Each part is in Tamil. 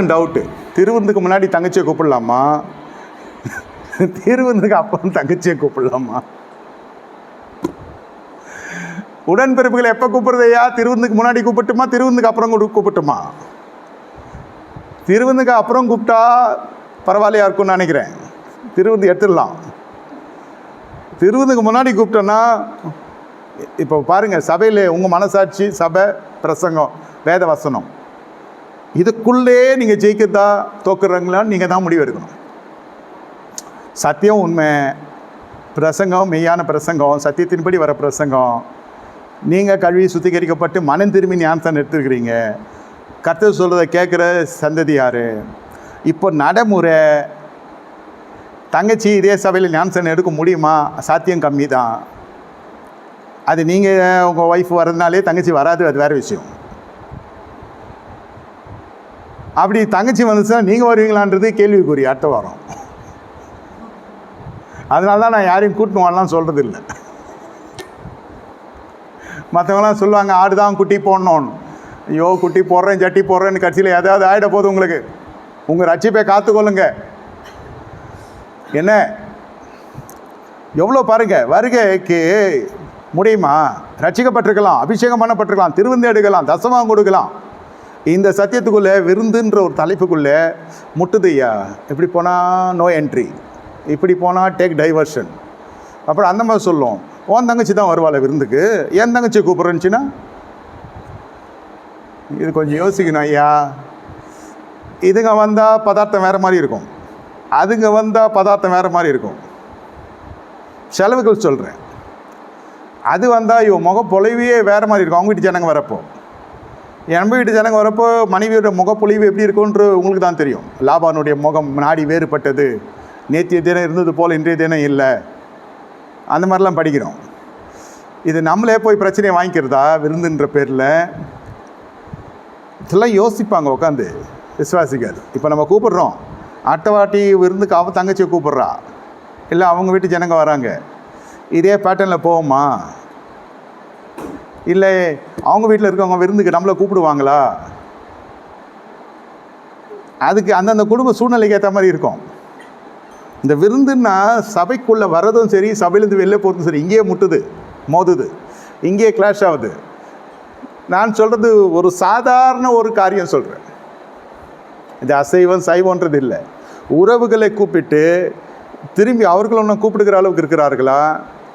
டவுட்டு திருவந்துக்கு முன்னாடி தங்கச்சியை கூப்பிடலாமா? திருவந்துக்கு அப்புறம் தங்கச்சியை கூப்பிடலாமா? உடன்பிறப்புகளை எப்போ கூப்பிடுறதையா திருவந்துக்கு முன்னாடி கூப்பிட்டுமா? திருவந்துக்கு அப்புறம் கூட கூப்பிட்டுமா? திருவந்துக்கு அப்புறம் கூப்பிட்டா பரவாயில்லையா இருக்கும்னு நினைக்கிறேன். திருவந்து எடுத்துடலாம். திருவந்துக்கு முன்னாடி கூப்பிட்டோன்னா இப்போ பாருங்கள் சபையில் உங்கள் மனசாட்சி சபை பிரசங்கம் வேத வசனம் இதுக்குள்ளே நீங்கள் ஜெயிக்கிறதா தோக்குறீங்களான்னு நீங்கள் தான் முடிவு எடுக்கணும். சத்தியம் உண்மை. பிரசங்கம் மெய்யான பிரசங்கம் சத்தியத்தின்படி வர பிரசங்கம். நீங்கள் கல்வி சுத்திகரிக்கப்பட்டு மனம் திரும்பி ஞானத்தை எடுத்துருக்கிறீங்க கர்த்தர் சொல்கிறத கேட்குற சந்ததி யார்? இப்போ நடைமுறை. தங்கச்சி இதே சபையில் ஞானசன் எடுக்க முடியுமா? சாத்தியம் கம்மி தான் அது நீங்கள் உங்கள் ஒய்ஃப் வரதுனாலே தங்கச்சி வராது அது வேறு விஷயம். அப்படி தங்கச்சி வந்துச்சுன்னா நீங்கள் வருவீங்களான்றது கேள்விக்குறி அடுத்த வாரம். அதனால தான் நான் யாரையும் கூட்டின்னு வரலாம் சொல்கிறது இல்லை மற்றவங்களாம் சொல்லுவாங்க ஆடு தான் குட்டி போடணும் ஐயோ குட்டி போடுறேன் ஜட்டி போடுறேன்னு கட்சியில் ஏதாவது ஆகிட போகுது உங்களுக்கு. உங்கள் ரட்சிப்பை காத்துக்கொள்ளுங்க. என்ன? எவ்வளோ பாருங்கள் வருகைக்கு முடியுமா? ரட்சிக்கப்பட்டிருக்கலாம் அபிஷேகம் பண்ணப்பட்டிருக்கலாம் திருவிந்து எடுக்கலாம் தசமாக கொடுக்கலாம். இந்த சத்தியத்துக்குள்ளே விருந்துன்ற ஒரு தலைப்புக்குள்ளே முட்டுது ஐயா இப்படி போனால் நோ என்ட்ரி இப்படி போனால் டேக் டைவர்ஷன் அப்புறம் அந்த மாதிரி சொல்லும். உன் தங்கச்சி தான் வருவாள் விருந்துக்கு. என் தங்கச்சி கூப்பிட்றேன்னுச்சின்னா இது கொஞ்சம் யோசிக்கணும் ஐயா. இதுங்க வந்தால் பதார்த்தம் வேறு மாதிரி இருக்கும். அதுங்க வந்தால் பதார்த்தம் வேறு மாதிரி இருக்கும். செலவுகள் சொல்கிறேன் அது வந்தால் இவன் முகம் பொலிவே வேறு மாதிரி இருக்கும். அவங்க வீட்டு ஜனங்க வரப்போ. என் வீட்டு ஜனங்க வரப்போ மனைவியோட முகப்பொழிவு எப்படி இருக்கும்ன்ற உங்களுக்கு தான் தெரியும். லாபானுடைய முகம் நாடி வேறுபட்டது. நேத்திய தினம் இருந்தது போல் இன்றைய தினம் இல்லை. அந்த மாதிரிலாம் படிக்கிறோம். இது நம்மளே போய் பிரச்சனையை வாங்கிக்கிறதா? விருந்துன்ற பேரில். இதெல்லாம் யோசிப்பாங்க உட்காந்து விசுவாசிக்காது இப்போ நம்ம கூப்பிடுறோம். அடுத்த வாட்டி விருந்துக்கு அவ தங்கச்சியை கூப்பிட்றா. இல்லை அவங்க வீட்டு ஜனங்க வராங்க. இதே பேட்டர்னில் போவோமா? இல்லை அவங்க வீட்டில் இருக்கவங்க விருந்துக்கு நம்மளை கூப்பிடுவாங்களா? அதுக்கு அந்தந்த குடும்ப சூழ்நிலைக்கு ஏற்ற மாதிரி இருக்கும். இந்த விருந்துன்னா சபைக்குள்ளே வர்றதும் சரி சபையிலேருந்து வெளில போகிறதும் சரி இங்கேயே முட்டுது மோதுது இங்கேயே கிளாஷ் ஆகுது. நான் சொல்கிறது ஒரு சாதாரண ஒரு காரியம் சொல்கிறேன் இது அசைவம் சைவன்றது இல்லை. உறவுகளை கூப்பிட்டு திரும்பி அவர்கள் ஒன்றும் கூப்பிடுகிற அளவுக்கு இருக்கிறார்களா?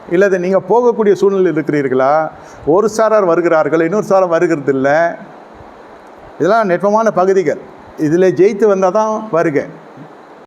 இல்லை நீங்கள் போகக்கூடிய சூழ்நிலை இருக்கிறீர்களா? ஒரு சாரார் வருகிறார்கள் இன்னொரு சாரார் வருகிறது இல்லை இதெல்லாம் நெட்பமான பகுதிகள். இதில் ஜெயித்து வந்தால் தான் வருகை.